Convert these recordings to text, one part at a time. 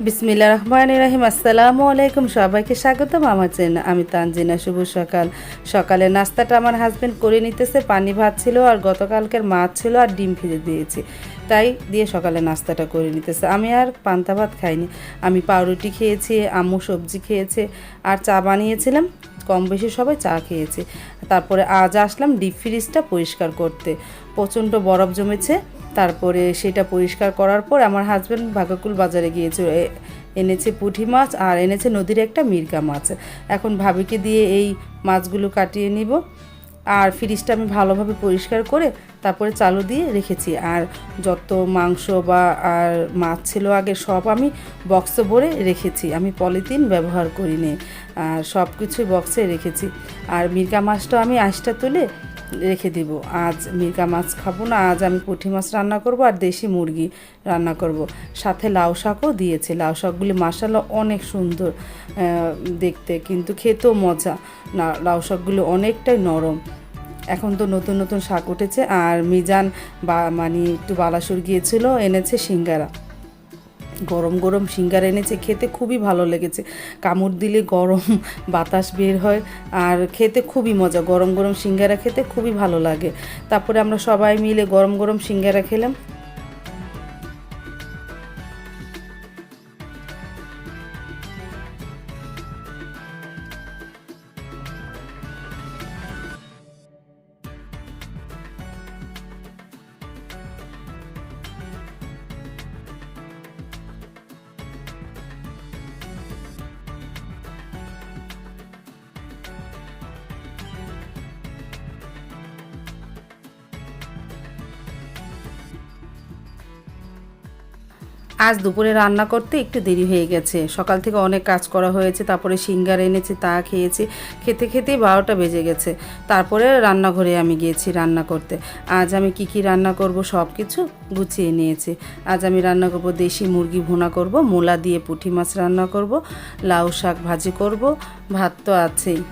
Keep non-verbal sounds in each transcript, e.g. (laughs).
বিসমিল্লা রহমান রাহিম, আসসালামু আলাইকুম। সবাইকে স্বাগতম আমার চ্যানেল। আমি তানজিনা, শুভ সকাল। সকালে নাস্তাটা আমার হাজব্যান্ড করে নিতেছে, পানি ভাত ছিল আর গতকালকের মাছ ছিল আর ডিম ভেজে দিয়েছি। তাই দিয়ে সকালে নাস্তাটা করে নিতেছে। আমি আর পান্তা ভাত খাইনি। আমি পাউরুটি খেয়েছি, আম্মু সবজি খেয়েছে আর চা বানিয়েছিলাম। কম বেশি সবাই চা খেয়েছি। তারপরে আজ আসলাম ডিপ ফ্রিজটা পরিষ্কার করতে। প্রচণ্ড বরফ জমেছে। তারপরে সেটা পরিষ্কার করার পর আমার হাজব্যান্ড ভাগাকুল বাজারে গিয়েছে। এ- এনেছে পুঁটি মাছ আর এনেছে নদীর একটা মির্গা মাছ। এখন ভাবিকে দিয়ে এই মাছগুলো কাটিয়ে নিব। আর ফ্রিজটা আমি ভালোভাবে পরিষ্কার করে তারপরে চালু দিয়ে রেখেছি। আর যত মাংস বা, আর মাছ ছিল আগে সব আমি বক্সে ভরে রেখেছি। আমি পলিথিন ব্যবহার করিনি। আর সব কিছুই বক্সে রেখেছি। আর মির্গা মাছটা আমি আঁশটা তুলে রেখে দিব। আজ মির্গা মাছ খাব না, আজ আমি পুঁটি মাছ রান্না করব আর দেশি মুরগি রান্না করব। সাথে লাউ শাকও দিয়েছে। লাউ শাকগুলি মাসালা অনেক সুন্দর দেখতে, কিন্তু খেতেও মজা। না, লাউ শাকগুলো অনেকটাই নরম। এখন তো নতুন নতুন শাক উঠেছে। আর মিজান বা মানে একটু বালাসুর গিয়েছিল, এনেছে সিঙ্গারা। গরম গরম সিঙ্গারা এনেছে, খেতে খুবই ভালো লেগেছে। কামড় দিলে গরম (laughs) বাতাস বের হয় আর খেতে খুবই মজা, গরম গরম সিঙ্গারা খেতে খুবই ভালো লাগে। তারপরে আমরা সবাই মিলে গরম গরম সিঙ্গারা খেলাম। আজ দুপুরে রান্না করতে একটু দেরি হয়ে গেছে। সকাল থেকে অনেক কাজ করা হয়েছে, তারপরে সিঙ্গার এনেছি, তা খেয়েছি, খেতে খেতেই বারোটা বেজে গেছে। তারপরে রান্নাঘরে আমি গিয়েছি রান্না করতে। আজ আমি কি কি রান্না করব সব কিছু গুছিয়ে নিয়েছি। আজ আমি রান্না করব দেশি মুরগি ভুনা করব, মূলা দিয়ে পুঁটি মাছ রান্না করব, লাউ শাক ভাজি করব, ভাত তো আছেই।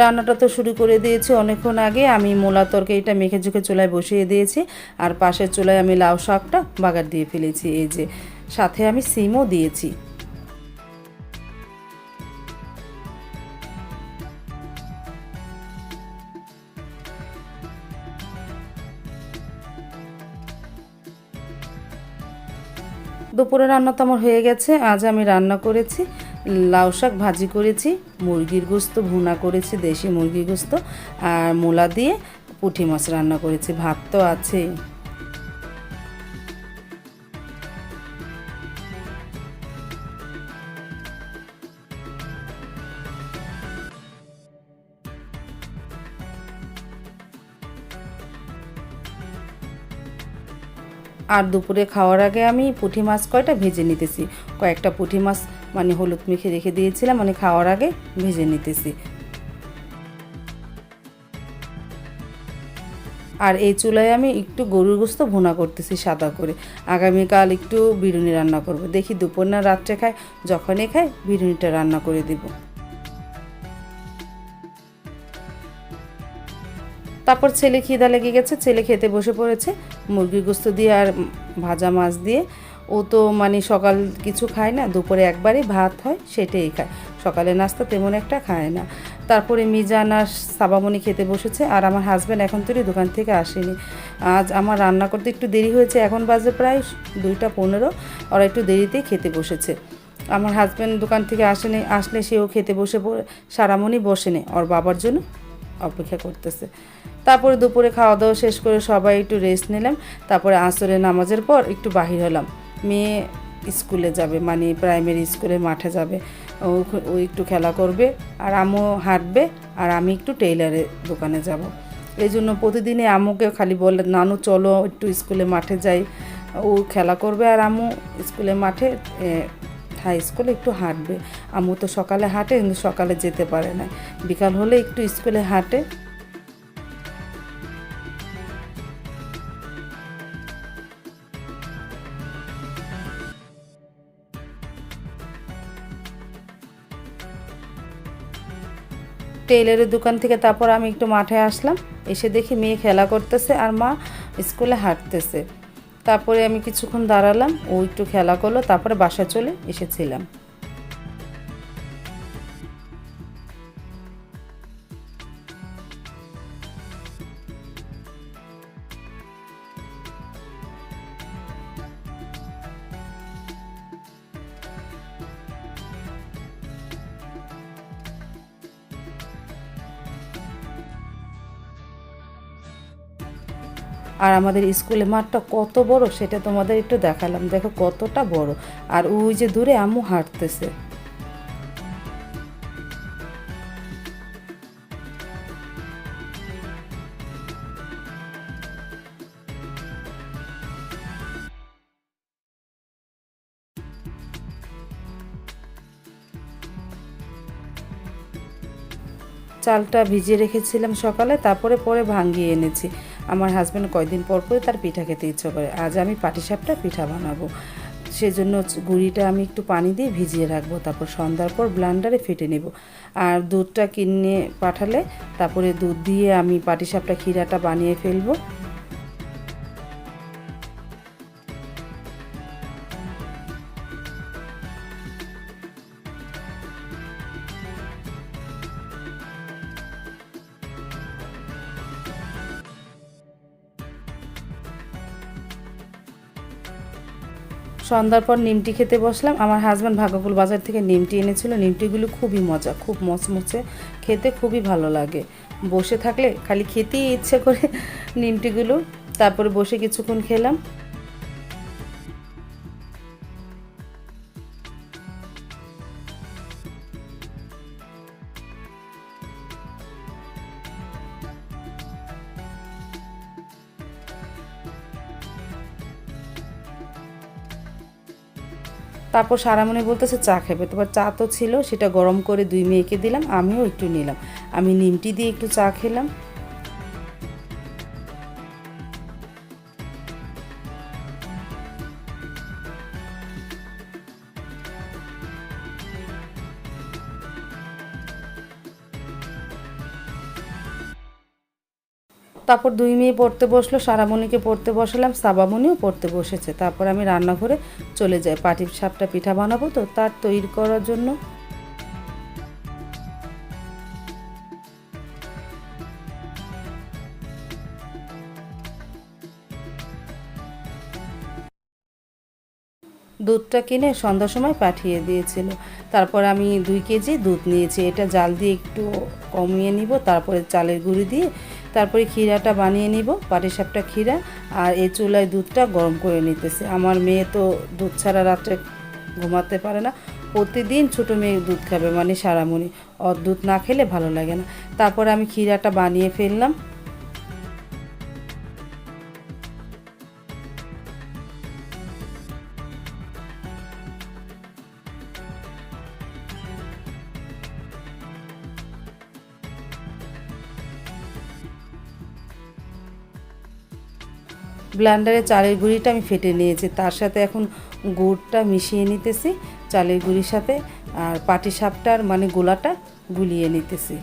রান্নাটা তো শুরু করে দিয়েছি অনেকক্ষণ আগে। আমি মূলা তরকারিটা মেখে ঝুঁকে চুলায় বসিয়ে দিয়েছি। আর পাশের চুলায় আমি লাউ শাকটা বাগার দিয়ে ফেলেছি। এই যে, সাথে আমি সিমও দিয়েছি। দুপুরে রান্না তো আমার হয়ে গেছে। আজ আমি রান্না করেছি। লাউ শাক ভাজি করেছি, মুরগির গোস্ত, ভুনা করেছি, দেশি মুরগির গোস্ত আর মূলা দিয়ে পুঁটি মাছ রান্না করেছি, ভাত তো আছে। আর দুপুরে খাওয়ার আগে আমি পুঁটি মাছ কয়টা ভেজে নিতেছি? কয়েকটা পুঁটি মাছ মানে হলুদ মেখে রেখে দিয়েছিলাম মানে খাওয়ার আগে ভেজে নিতেছি। আর এই চুলায় আমি একটু গরুর গোস্ত ভুনা করতেছি সাদা করে। আগামীকাল একটু বিরুনি রান্না করব। দেখি দুপুর না রাত্রে খায় যখনই খাই বিরুনিটা রান্না করে দেবো। তারপর ছেলে খিদা লেগে গেছে, ছেলে খেতে বসে পড়েছে। মুরগির গোস্ত দিয়ে আর ভাজা মাছ দিয়ে ও তো মানে সকাল কিছু খায় না, দুপুরে একবারই ভাত হয়, সেটাই খায়। সকালে নাস্তা তেমন একটা খায় না। তারপরে মিজান আর সাবামণি খেতে বসেছে, আর আমার হাজব্যান্ড এখন তৈরি দোকান থেকে আসেনি। আজ আমার রান্না করতে একটু দেরি হয়েছে, এখন বাজে প্রায় দুইটা পনেরো, ওরা একটু দেরিতেই খেতে বসেছে। আমার হাজব্যান্ড দোকান থেকে আসেনি, আসলে সেও খেতে বসে সারামণি বসেনি ওর বাবার জন্য অপেক্ষা করতেছে। তারপরে দুপুরে খাওয়া দাওয়া শেষ করে সবাই একটু রেস্ট নিলাম, তারপরে আসরে নামাজের পর একটু বাহির হলাম। মেয়ে স্কুলে যাবে মানে প্রাইমারি স্কুলে মাঠে যাবে। ও একটু খেলা করবে, আর আম্মু হাঁটবে, আর আমি একটু টেইলারের দোকানে যাব। এই জন্য প্রতিদিনই আম্মুকে খালি বলে, নানু, চলো একটু স্কুলে মাঠে যাই। ও খেলা করবে, আর আম্মু স্কুলে মাঠে হাই স্কুলে একটু হাঁটবে। আম্মু তো সকালে হাঁটে, কিন্তু সকালে যেতে পারে না। বিকাল হলে একটু স্কুলে হাঁটে। টেইলারের দোকান থেকে তারপর আমি একটু মাঠে আসলাম। এসে দেখি মেয়ে খেলা করতেছে আর মা স্কুলে হাঁটতেছে। তারপরে আমি কিছুক্ষণ দাঁড়ালাম, ও একটু খেলা করল, তারপরে বাসা চলে এসেছিলাম। আর আমাদের স্কুলে মাঠটা কত বড় সেটা তোমাদের একটু দেখালাম। দেখো কতটা বড়। আর ওই যে দূরে আম্মু হাঁটতেছে। চালটা ভিজিয়ে রেখেছিলাম সকালে, তারপরে পরে ভাঙিয়ে এনেছি। আমার হাজব্যান্ড কয়দিন পর পরে তার পিঠা খেতে ইচ্ছে করে। আজ আমি পাটিসাপটা পিঠা বানাবো। সেজন্য গুড়িটা আমি একটু পানি দিয়ে ভিজিয়ে রাখব, তারপর সন্ধ্যার পর ব্লান্ডারে ফেটে নেব। আর দুধটা কিনে পাঠালে তারপরে দুধ দিয়ে আমি পাটিসাপটা ক্ষীরাটা বানিয়ে ফেলব। সন্ধ্যার পর নিমটি খেতে বসলাম। আমার হাজব্যান্ড ভাগ্যকুল বাজার থেকে নিমটি এনেছিল। নিমটিগুলো খুবই মজা, খুব মচমচে খেতে খুবই ভালো লাগে। বসে থাকলে খালি খেতেই ইচ্ছে করে নিমটিগুলো। তারপরে বসে কিছুক্ষণ খেলাম। তারপর সারামণি বলতেছে, চা খাবে। তারপর চা তো ছিল, সেটা গরম করে দুই মেয়েকে দিলাম, আমিও একটু নিলাম। আমি নিমটি দিয়ে একটু চা খেলাম। তারপর দুই মেয়ে পড়তে বসল, সারামণিকে পড়তে বসালাম, সাবামণিও পড়তে বসেছে। তারপর আমি রান্নাঘরে চলে যাই, পাটির সাপটা পিঠা বানাবো তো, তার তৈরি করার জন্য। দুধটা কিনে সন্ধ্যার সময় পাঠিয়ে দিয়েছিল। তারপর আমি দুই কেজি দুধ নিয়েছি। এটা জাল দিয়ে একটু কমিয়ে নিব, তারপরে চালের গুঁড়ি দিয়ে তারপরে ক্ষীরাটা বানিয়ে নিব পাটিসাপটা ক্ষীরা, আর এই চুলায় দুধটা গরম করে নিতেছে। আমার মেয়ে তো দুধ ছাড়া রাত্রে ঘুমাতে পারে না। প্রতিদিন ছোটো মেয়ে দুধ খাবে মানে সারামণি। অর দুধ না খেলে ভালো লাগে না। তারপরে আমি ক্ষীরাটা বানিয়ে ফেললাম। ব্লান্ডারে চালের গুঁড়িটা আমি ফেটে নিয়েছি। তার সাথে এখন গুড়টা মিশিয়ে নিতেছি, চালের গুঁড়ির সাথে, আর পাটি সাপটার মানে গোলাটা গুলিয়ে নিতেছি।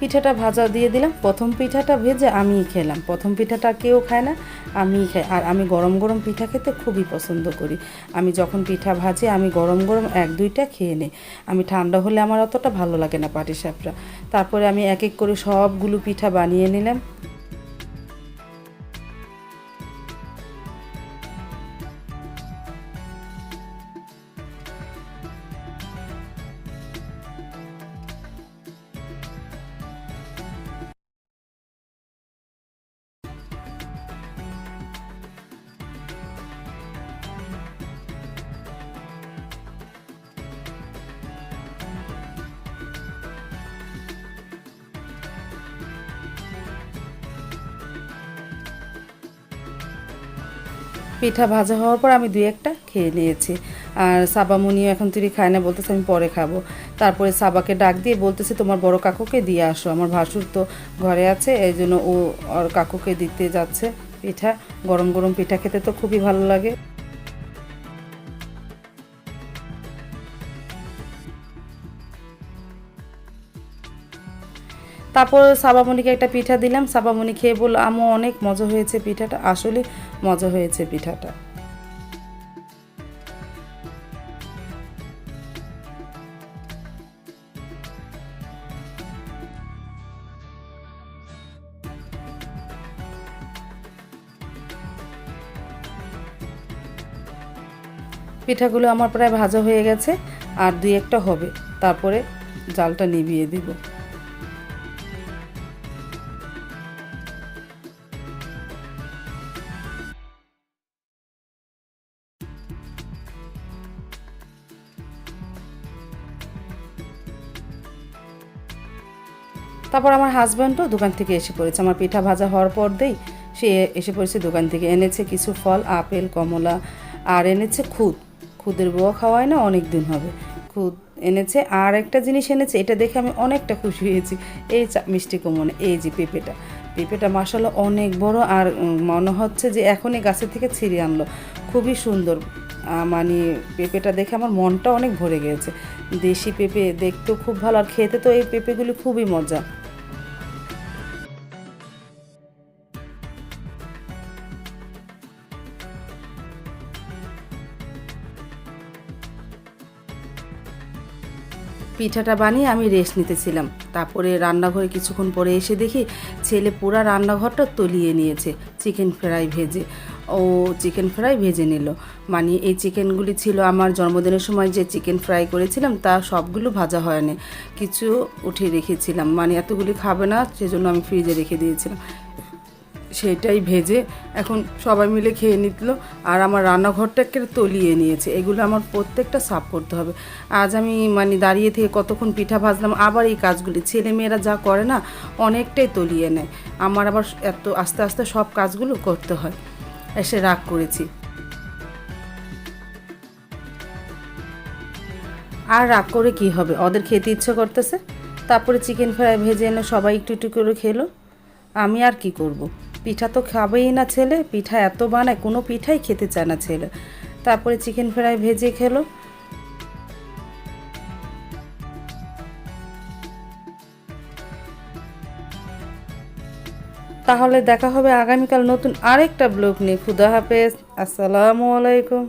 পিঠাটা ভাজা দিয়ে দিলাম। প্রথম পিঠাটা ভেজে আমিই খেলাম। প্রথম পিঠাটা কেউ খায় না। খাই আর আমি গরম গরম পিঠা খেতে খুবই পছন্দ করি। আমি যখন পিঠা ভাজি, আমি গরম গরম এক দুইটা খেয়ে নিই। আমি ঠান্ডা হলে আমার অতটা ভালো লাগে না পাটিসাপটা। তারপরে আমি এক এক করে সবগুলো পিঠা বানিয়ে নিলাম। পিঠা ভাজা হওয়ার পর আমি দুই একটা খেয়ে নিয়েছি। আর সাবামুনিও এখন তুই খায় না, বলতেছে আমি পরে খাব। তারপরে সাবাকে ডাক দিয়ে বলতেছে, তোমার বড় কাকুকে দিয়ে আসো, আমার ভাসুর তো ঘরে আছে, এই জন্য ও ওর কাকুকে দিতে যাচ্ছে পিঠা। গরম গরম পিঠা খেতে তো খুবই ভালো লাগে। তারপর সাবামণিকে একটা পিঠা দিলাম। সাবামণি খেয়ে বলল আমও অনেক মজা হয়েছে পিঠাটা। আসলে মজা হয়েছে পিঠাটা। পিঠাগুলো আমার প্রায় ভাজা হয়ে গেছে, আর দুই একটা হবে। তারপরে জালটা নিভিয়ে দিব। তারপর আমার হাজব্যান্ডও দোকান থেকে এসে পড়েছে। আমার পিঠা ভাজা হওয়ার পর দেই সে এসে পড়েছে দোকান থেকে। এনেছে কিছু ফল, আপেল, কমলা, আর এনেছে খুদ। খুদের বউয়া খাওয়ায় না অনেক দিন হবে। খুদ এনেছে, আর একটা জিনিস এনেছে, এটা দেখে আমি অনেকটা খুশি হয়েছি। এই মিষ্টি কুমনে এই যে পেঁপেটা। পেঁপেটা মাসালা অনেক বড়, আর মনে হচ্ছে যে এখনই গাছের থেকে ছিঁড়ে আনলো। খুবই সুন্দর। মানে পেঁপেটা দেখে আমার মনটা অনেক ভরে গিয়েছে দেশি পেঁপে দেখতেও খুব ভালো, আর খেতে তো এই পেঁপেগুলি খুবই মজা। পিঠাটা বানিয়ে আমি রেস্ট নিতেছিলাম। তারপরে রান্নাঘরে কিছুক্ষণ পরে এসে দেখি ছেলে পুরা রান্নাঘরটা তলিয়ে নিয়েছে চিকেন ফ্রাই ভেজে। ও চিকেন ফ্রাই ভেজে নিল। মানে এই চিকেনগুলি ছিল আমার জন্মদিনের সময় যে চিকেন ফ্রাই করেছিলাম, তা সবগুলো ভাজা হয়নি। কিছু উঠিয়ে রেখেছিলাম। মানে এতগুলি খাবে না, সেজন্য আমি ফ্রিজে রেখে দিয়েছিলাম। সেটাই ভেজে এখন সবাই মিলে খেয়ে নিতল আর আমার রান্নাঘরটাকে তলিয়ে নিয়েছে। এগুলো আমার প্রত্যেকটা সাফ করতে হবে। আজ আমি মানে দাঁড়িয়ে থেকে কতক্ষণ পিঠা ভাজলাম, আবার এই কাজগুলি। ছেলেমেয়েরা যা করে না, অনেকটাই তলিয়ে নেয়। আমার আবার এত আস্তে আস্তে সব কাজগুলো করতে হয়। এসে রাগ করেছি। আর রাগ করে কি হবে? ওদের খেতে ইচ্ছে করতেছে। তারপরে চিকেন ফ্রাই ভেজে এনে সবাই একটু একটু করে খেলো। আমি আর কি করব। পিঠা তো খাবেই না ছেলে, পিঠা এত বানায়, কোনো পিঠাই খেতে চায় না ছেলে। তারপরে চিকেন ফ্রাই ভেজে খেলো। তাহলে দেখা হবে আগামীকাল নতুন আরেকটা ব্লগ নিয়ে। খুদা হাফেজ, আসসালামু আলাইকুম।